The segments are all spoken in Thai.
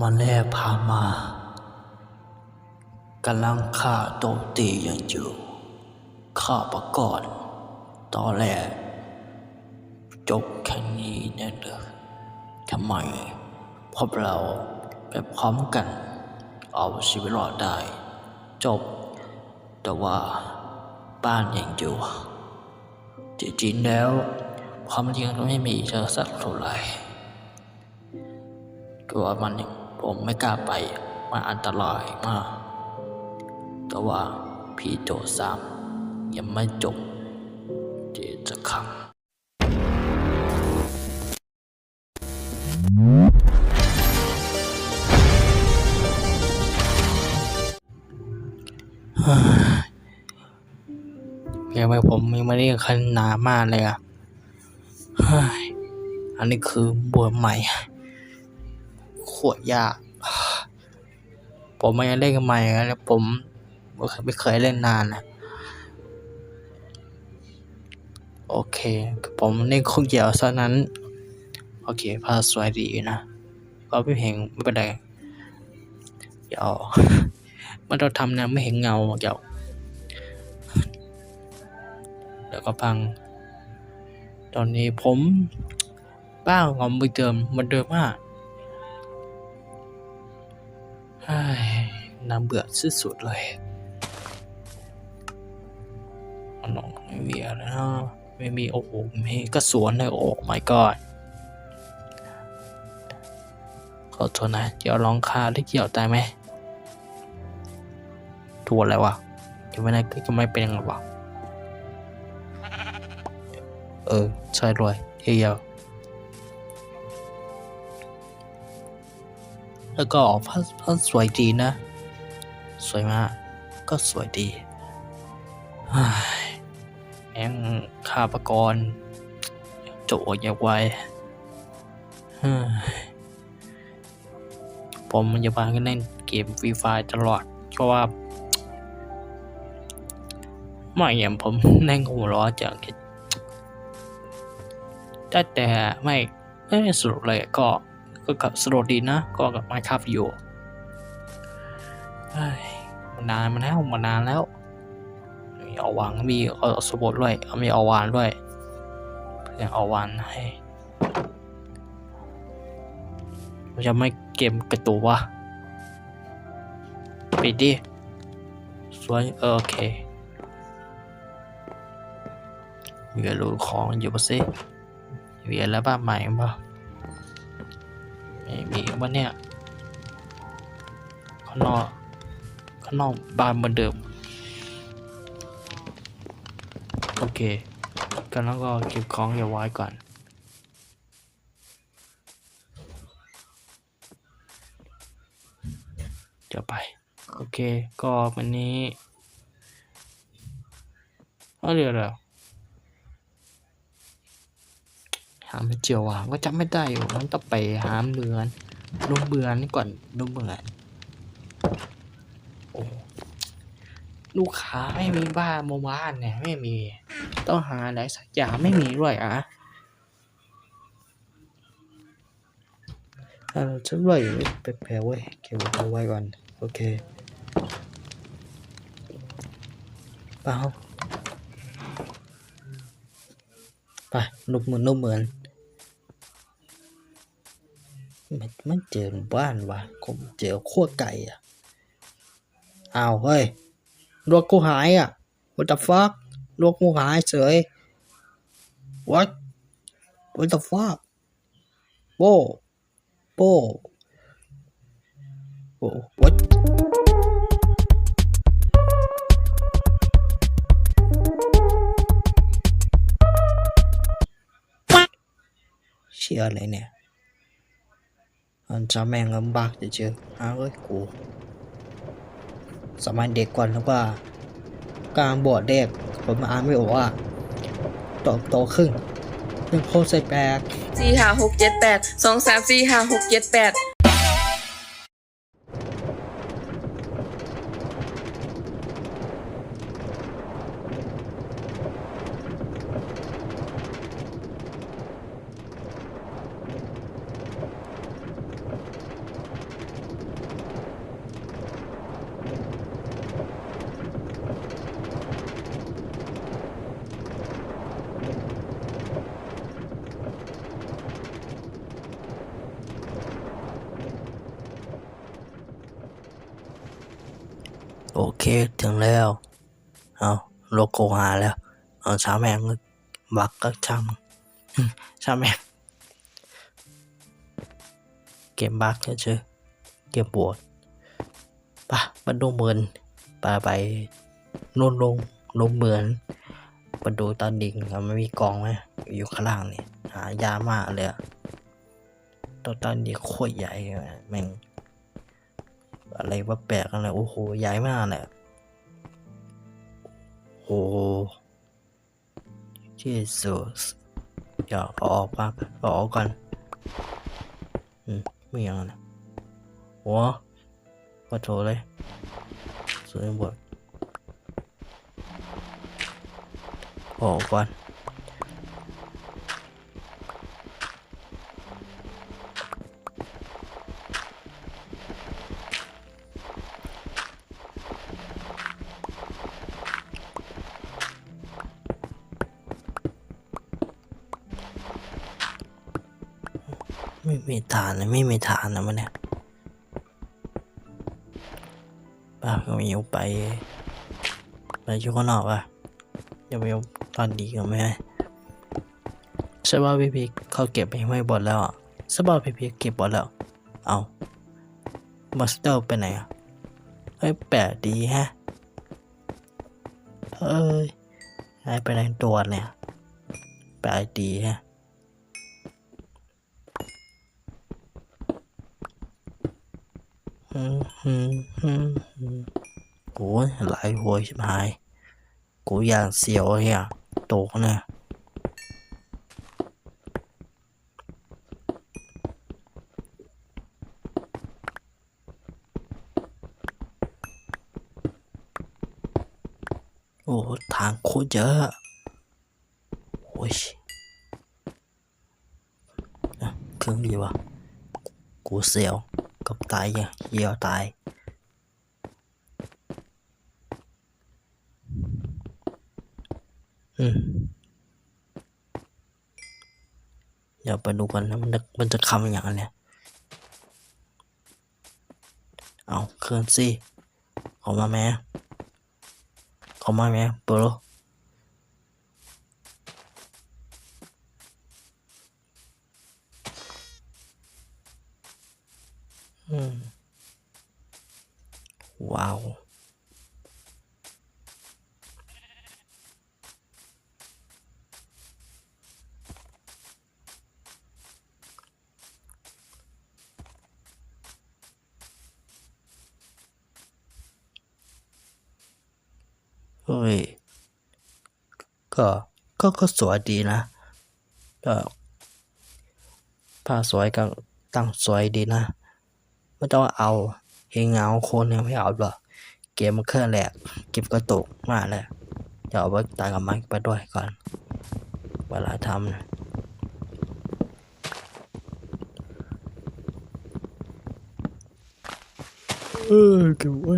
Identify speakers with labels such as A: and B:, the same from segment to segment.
A: มันแล่พามากำลังฆ่าโตตีอย่างอยู่ข้าประกอนตอนแรกจบแค่นี้เนี่ยเด้อทำไมพวกเราไปพร้อมกัน เอาชีวิตรอดได้ จบ แต่ว่าบ้านยังอยู่จริงๆแล้วความจริงก็ไม่มีเจอสักเท่าไหร่ก็ว่ามัน ผมไม่กล้าไปมันอันตรายมาก แต่ว่าพี่โจสามยังไม่จบเดี๋ยวจะขังเยังไมผมยังไม่ได้ขนามากเลยอะเฮ้ยอันนี้คือบวชใหม่ วดยากผมไม่ได้เล่นกันใหม่แล้วผมไม่เคยเล่นนานนะโอเค ผมเล่นคุกเหี่ยวซะนั้น โอเคภาพสวยดีนะ ก็ไม่เห็นไม่เป็นไรเดี๋ยวมันเราทำนะไม่เห็นเงาเดี๋ยวแล้วก็พัง ตอนนี้ผมบ้างของมือเดิมเหมันเดิมมาก น่าเบื่อสุดๆเลยน้องไม่มีอะไรนะไม่มีโอ้โหมีก็สวนเลยโอ้ my god ขอโทษนะเดี๋ยวลองคาที่เกี่ยวได้ไหมตัวอะไรวะยังไม่ได้ก็ไม่เป็นยังไงวะเออใช่เลยเฮีย แล้วก็ผ้าผ้าสวยดีนะ สวยมาก ก็สวยดีแองข้าประกรณ์โจอยากไวผมมันจะพากันเล่นเกมฟรีไฟตลอด เพราะว่าไม่อย่างผมเล่นหัวร้อจากแต่แต่ไม่ไม่สรุปเลยก็ ก็กับสรุปดีนะก็กับมาคับอยู่เฮ้มันานมาแล้วมานานแล้ว มีเอาวางมีเอาสมุดด้วยเอามีเอาวานด้วยเพื่อเอาวานให้จะไม่เกมกระตุกวะปิดดิสวยเออโอเคมีกระดูของอยู่ปะสิมีอะไรบ้างใหม่ป่ะ ม่มีวะเนี่ยข้างนอกข้างนอกบ้านเหมือนเดิม โอเคกันแล้วก็เก็บของอย่าไว้ก่อนเดี๋ยวไป โอเค ก็วันนี้เอาเดี๋ยวเดี๋ยว หาไม่เจอว่ะก็จำไม่ได้อยู่มันต้องไปหาเรือนลุงเบือนก่อนลุงเบือนโอ้ลูกค้าไม่มีบ้านโมบ้านเนี่ยไม่มี ต้องหาอะไรสักอย่างไม่มีด้วยอะเออฉันว่าอยู่แปลกๆเว้ยเก็บเอาไว้ก่อน โอเคเปล่าไปลุกเหมือนลุกเหมือน ไม่ไม่เจอบ้านวะผมเจอขั้วไก่อะอ้าวเฮ้ยรถกูหายอะ what the fuck รถกูหายเฉย what what the fuck โป้โป้โอ้ what เชื่ออะไรเนี่ย anh cho mẹ ngâm bạc được chưa á ơi cú สมัยเด็กก่อนแล้วว่าการบวชเด็กผมอ่านไม่ออกว่าตอบโตขึ้นเป็นโคตรใส่แปลก
B: สี่ห้าหกเจ็ดแปดสองสามสี่ห้าหกเจ็ดแปด
A: โอเคถึงแล้ว เอา โลโก้หาแล้ว เอาช้าแม่งบักก็ช่างช้าแม่งเกมบักเฉยๆเกมปวดปะมาดูเหมือนไปไปนู่นลงลงเหมือนมาดูตอนดิ่งมันมีกองไหมอยู่ข้างล่างนี่หายามากเลยตัวตอนดิ่งโคตรใหญ่แม่งอะไรว่าแปลกอะไรโอ้โหใหญ่มากเลย โอ้เจสุสอย่าเอออกมาเอออกก่อนอืมไม่ยังนะโอ้ขอโถเลยสวยหมดอออกก่อน มีฐานนะไม่มีฐานนะมันเนี่ยป้าก็มีอยู่ไป ไปอยู่ข้างนอกป่ะอย่าไปตอนดีก็ไม่ได้ใช่ว่าพี่พีเขาเก็บไปไม่หมดแล้วอะใช่ว่าพี่พีเก็บหมดแล้ว เอามาสเตอร์ไปไหนอะเฮ้ยแปลกดีฮะเอ้ยหายไปไหนตัวเนี่ยแปลกดีฮะ อืมอืมอืมอืมโอ้ยหลายหัวชิบหาย กูอย่างเสียวเนี่ยโตายเงี้ยวกับตายยังเหยตายอืมเดี๋ยวไปดูกันนะมันจะมันจะคำอย่างไรเนี่ยเอาเคลื่อนสิออมาแม่ออมาแม่เปิด ว้าวเฮ้ย ก็ ก็ ก็สวยดีนะก็ผ้าสวยกับตั้งสวยดีนะ ไม่ต้องเอา เองเงาโคนเนี่ยไม่เอาหรอกเกมมันเครื่องแหลกเก็บกระตุกมากเลยเดี๋ยวเอาไปตายกับมันไปด้วยก่อน เวลาทำนะเออเก็บไว้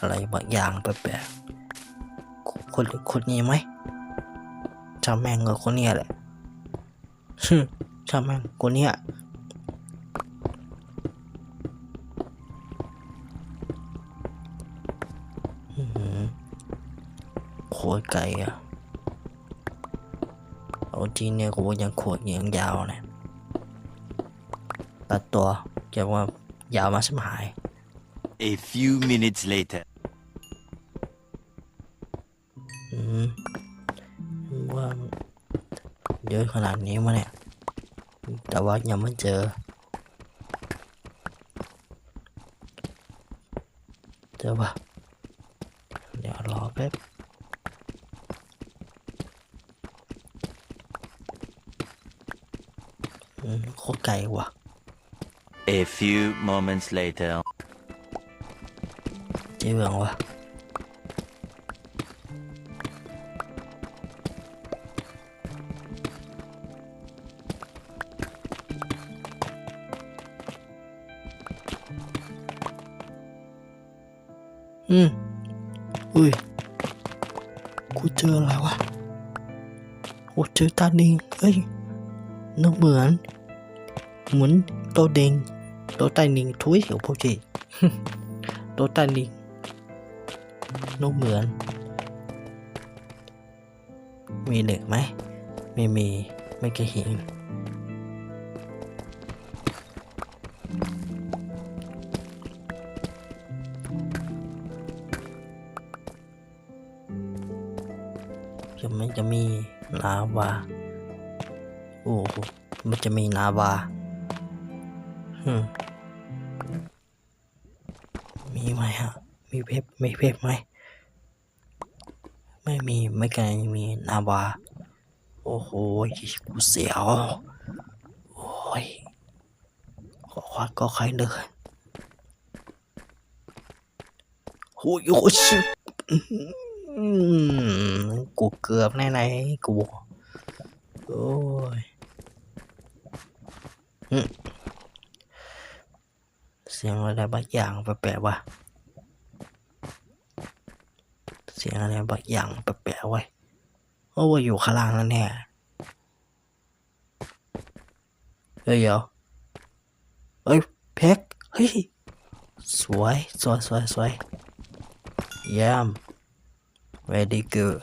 A: อะไรบางอย่างแปลกๆคนคนนี้ไหมจำแม่งกับคนเนี้ยแหละจำแม่งคนเนี้ยโคตรไกลอะเอาจริงเนี่ยกูยังโคตรยังยาวเลยตัดตัวเกี่ยวว่ายาวมาสมหาย
C: A few minutes later.
A: เยอะขนาดนี้มาเนี่ย แต่ว่ายังไม่เจอ เจอปะเดี๋ยวรอแป๊บอืมโคตรไกลว่ะ
C: A few moments later.
A: เจ๊เบืองวะ อืมอุ้ย กูเจออะไรวะโอ้เจอตาดิงเฮ้ยนึกเหมือน เหมือนโตวด้งโตวต้นิงทุยเหี่ยวพอจีโตวต้นิงนกเหมือน มีเหล็กไหม ไม่มี ไม่เคยเห็น มันจะมีนาวา โอ้โห มันจะมีนาวาฮึมีไหมฮะ มีเพชรมีเพชรไหม ไม่มี ไม่ไกลมีนาวา โอ้โห กูเสียว โอ้ยขอควัดก็ใครเดินโอ้ยโอ้ยชิบ อืมกูเกือบแน่ไหนกูโอ้ยเสียงอะไรบางอย่างแปลกๆวะเสียงอะไรบางอย่างแปลกๆไว้โอ้ว่าอยู่ข้างล่างแล้วเนี่ยเฮ้ยเดี๋ยวเฮ้ยเพกเฮ้ยสวยสวยสวยสวยเยี่ยม very good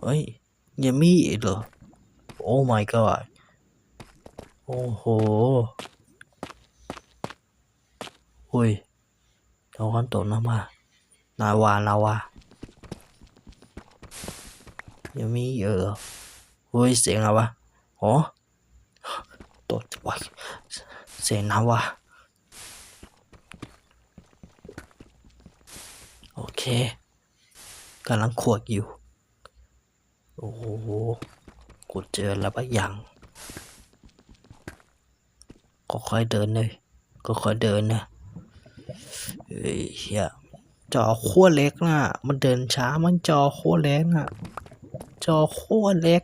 A: เฮ้ยยังมีอีกเหรอ oh my god โอ้โหอุ้ยเราวันตกน้ำมานาวานาวายังมีเยอะเหรอเฮ้ยเสียงอะไรวะอ๋อตกวะเสียงนาวา โอเคกำลังขวดอยู่ โอ้โหกูเจอแล้วบางอย่างก็ค่อยเดินเลย ก็ค่อยเดินนะเฮ้ยเฮียจอขั้วเล็กน่ะ มันเดินช้ามันจอขั้วเล็กน่ะ จอขั้วเล็ก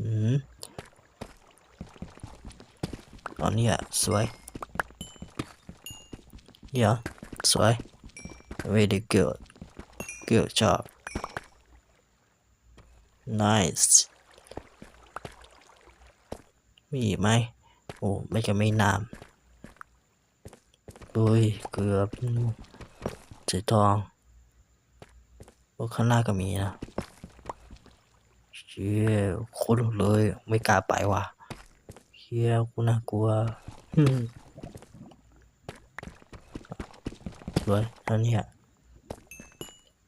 A: อืมอันนี้อะสวย เดี๋ยว สวย very good good job nice มีอีกไหมโอ้ไม่จะไม่น้ำดุยเกือบสีทองโอ้ข้างหน้าก็มีนะเชี่ยโคตรเลย ไม่กล้าไปว่ะเชี่ยกูน่ากลัวอืมส วยอันเนี้ย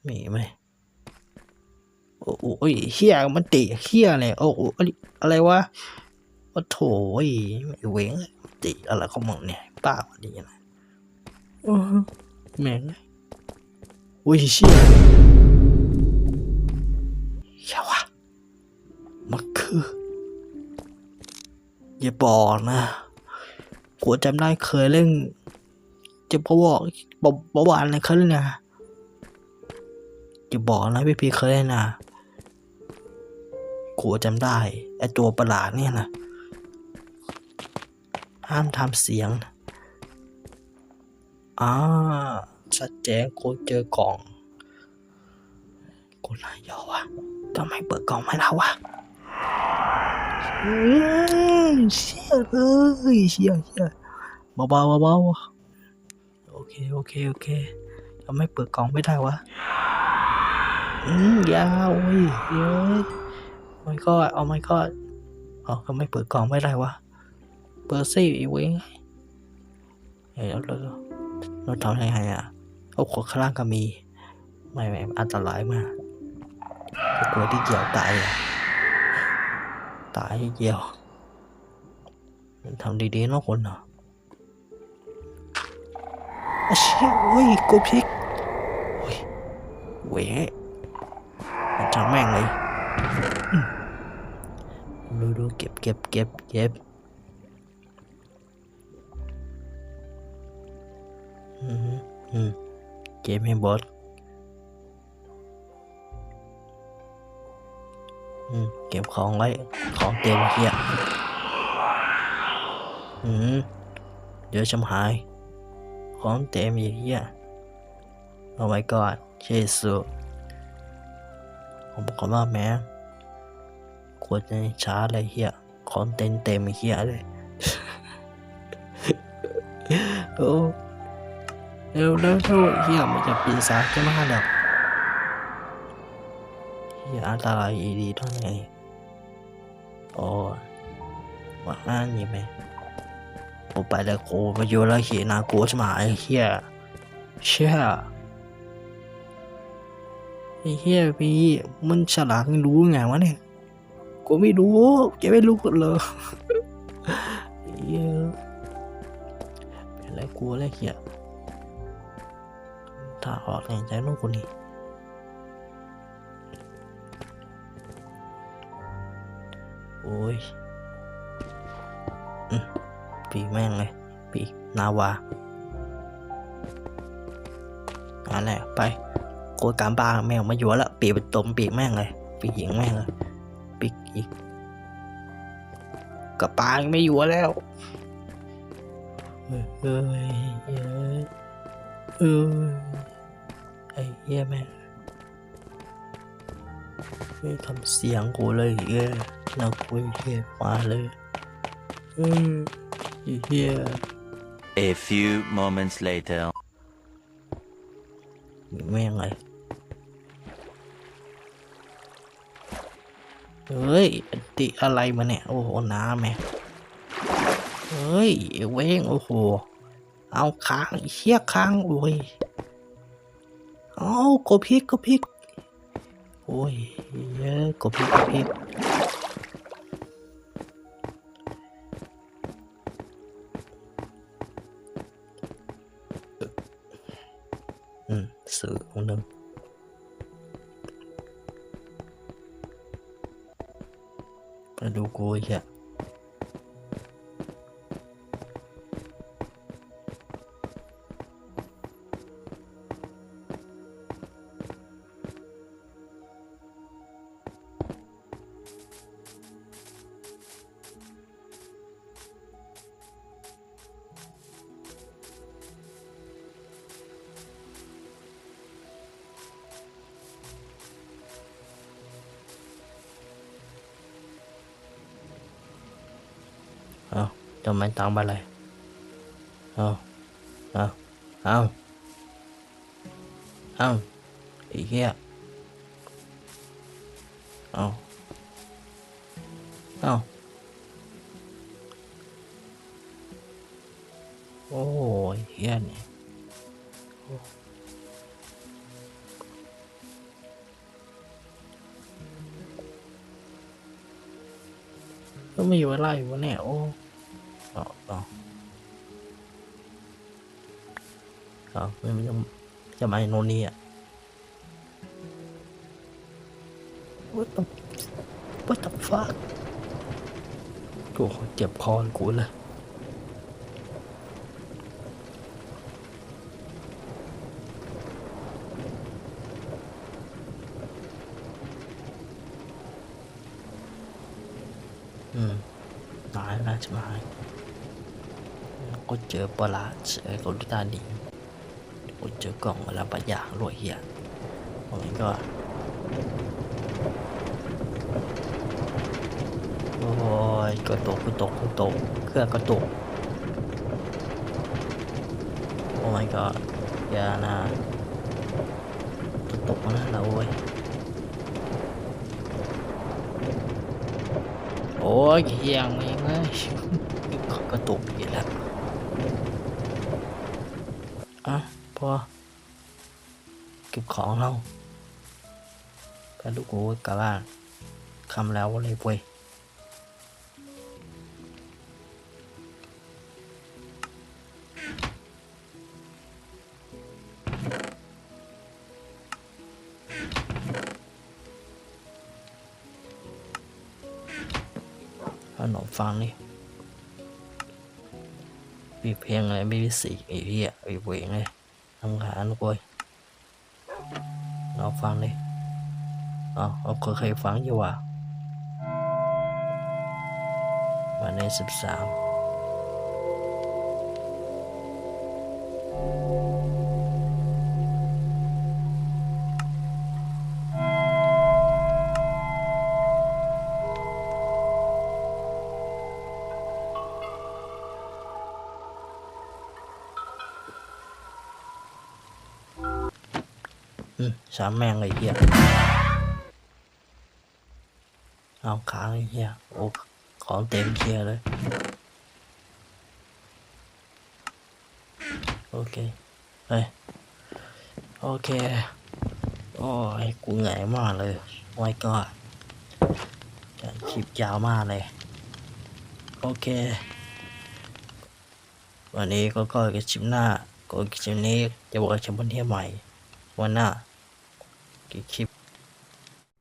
A: มีอีกไหมโอ้โหเฮียมันติเฮียอะไรโอ้โหอะไรอะไรวะโอ้โถยไอ้เวงติอะไรของมึงเนี่ยป้าวันนี้นะโอ้แม่งอุ้ยเชี่ยเชี่ยวะมันคืออย่าบอกนะกูจำได้เคยเล่น จะบอกบอกบอกว่าอะไรเคยเล่นะอย่าบอกนะพี่พีเคยเล่นนะกูจำได้ไอตัวประหลาดเนี่ยนะห้ามทำเสียงอ่าชัดเจนกูเจอกล่องกูนายยอวะทำไมเปิดกล่องไม่ได้วะเชี่ยเลยเชี่ยเชี่ยเบาๆเบาๆโอ เค โอเค โอเคทำไม่เปิดกล่องไม่ได้วะ อืมยาวเว้ยเย้ยไม่ก็เอาไม่ก็เอก็ไม่เปิดกล่องไม่ได้วะ เปิดซี่อีเว้ยเฮ้ยเราเราเราทำยังไงอะโอ้โหข้างล่างก็มี ไม่ไม่อันตรายมากกลัวที่เกี่ยวตายอะตายเกี่ยวทำดีๆเนาะคนเนาะ อาเชี่ยโอ้ยกูพลิกโอ้ยเว้ยมันจังแม่งเลยดูดูเก็บเก็บเก็บเก็บอืมอืมเก็บให้บอสอืมเก็บของไว้ ของเต็มเฮียอืมเดี๋ยวชำหาย ของเต็มอีกเหี้ย Oh my god เชสุผมบอกว่าแม่ควรจะช้าเลยเฮียคอนเทนต์เต็มเฮียเลยโอ้เร็วเร็วเร็วเฮียมันจะปีศาจจะมาแล้วเฮียอันตรายดีเท่าไหร่โอ้ว่าอ่านยังไหม กูไปแล้วกูมาอยู่แล้วเฮียนากูจะมาไอ้เฮียเชี่ยไอ้เฮียพี่มันฉลาดไม่รู้ไงวะเนี่ยกูไม่รู้แกไม่รู้กันเลยเหี้ยเป็นไรกูอะไรเหี้ยถ้าออกแรงใจลูกกูนี่โอ้ย ปีแม่งเลย ปีนาวาอันแหละไปโกดการบ้าแม่งมาอยู่แล้วปีเป็นตมปีแม่งเลย ปีหญิงแม่งเลยปิกอีกกระปางไม่อยู่แล้วเฮ้ยเฮ้ยเฮ้ยเอ้ยไอ้เหี้ยแม่งไม่ทำเสียงกูเลยเหี้ยเราคุยเหี้ยมาเลยเออ ไอ้เหี้ย
C: A few moments later.
A: แม่งเลยเฮ้ยอันติอะไรมาเนี่ย โอ้โห น้ำแม่เฮ้ยไอ้เว้ง โอ้โห เอาค้างไอ้เชี่ยค้าง โอ้ย เอากดพริกกดพริก โอ้ยเยอะกดพริกกดพริก ไปดู ไม่ตังไปเลยเอาเอาเอาเอาไอ้เหี้ยเอาเอาโอ้ยเหี้ยนี่ก็ไม่อยู่อะไรวะเนี่ยโอ้ เอาเอาเองไม่จะจะมาโนนี่อะ What the What the fuck โอ้โหเจ็บคอกูเลย อืมตายแล้วใช่ไหม เจอปลาเจอคนตาดีก็เจอกล่องอะไรบางอย่างรวยเหี้ยโอ้ยก็โอ้ยกระตกกระตกกระตกเครื่องกระตกโอ้ my god อย่านะตกนะเราโอ้ยโอ้ยเฮียงเองเลยกระตุกอีกแล้วอะ พอ เก็บของเราไปลูกกูกลับบ้าคำแล้วเลยเว้ยขนมฟังนี่มีเพลงอะไรไม่มีสีไอ้เหี้ยไอ้เวงเลย ăn gà ăn quay nó phang đi. À, nó có khi phang vô à và nên sụp sạm สามแม่งเลยเฮียเอาค้างเลยเฮียโอ้ของเต็มเชียเลย โอเคเฮ้ยโอเค โอ้ยกูเหนื่อยมากเลยไว้ก็คลิปยาวมากเลย โอเค วันนี้ก็ก็กับชิมหน้าก็คลิปนี้จะบอกกับชมวันที่ใหม่ วันหน้า กี่คลิป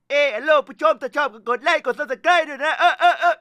D: เออฮัลโหลผู้ชมถ้าชอบก็กดไลค์กดซับสไครต์ด้วยนะ เออเออเออ